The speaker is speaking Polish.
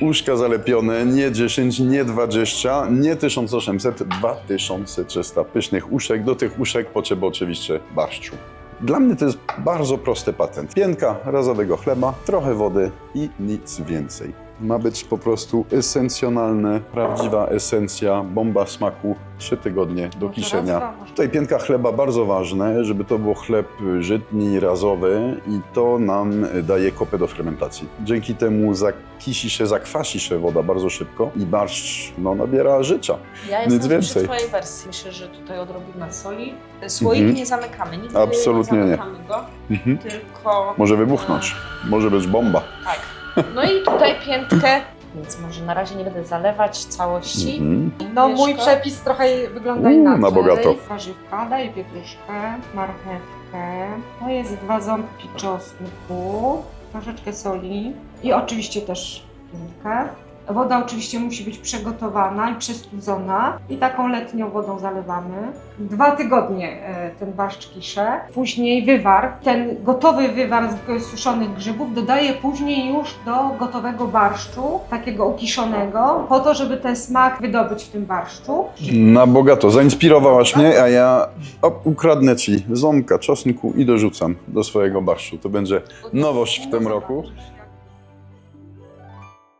Uszka zalepione, nie 10, nie 20, nie 1800, 2300 pysznych uszek. Do tych uszek potrzeba oczywiście barszczu. Dla mnie to jest bardzo prosty patent. Piętka razowego chleba, trochę wody i nic więcej. Ma być po prostu esencjonalne, prawdziwa esencja, bomba smaku, trzy tygodnie do No kiszenia. Tutaj piętka chleba bardzo ważne, żeby to był chleb żytni, razowy i to nam daje kopę do fermentacji. Dzięki temu zakisi się, zakwasi się woda bardzo szybko i barszcz no, nabiera życia. Ja Nic jestem więcej. przy twojej wersji. Myślę, że tutaj odrobina soli. Słoik Mhm. nie zamykamy, nigdy Absolutnie nie. nie zamykamy go, Mhm. tylko... Może wybuchnąć, może być bomba. Tak. No i tutaj piętkę, więc może na razie nie będę zalewać całości. Mhm. No mój przepis trochę wygląda inaczej. na bogato. Warzywka, daję pietruszkę, marchewkę, to jest dwa ząbki czosnku, troszeczkę soli i oczywiście też piętkę. Woda oczywiście musi być przygotowana i przestudzona i taką letnią wodą zalewamy. Dwa tygodnie e, ten barszcz kiszę, później wywar. Ten gotowy wywar z suszonych grzybów dodaję później już do gotowego barszczu, takiego ukiszonego, po to, żeby ten smak wydobyć w tym barszczu. Na bogato. Zainspirowałaś mnie, a ja ukradnę ci ząbka czosnku i dorzucam do swojego barszczu. To będzie nowość w tym roku.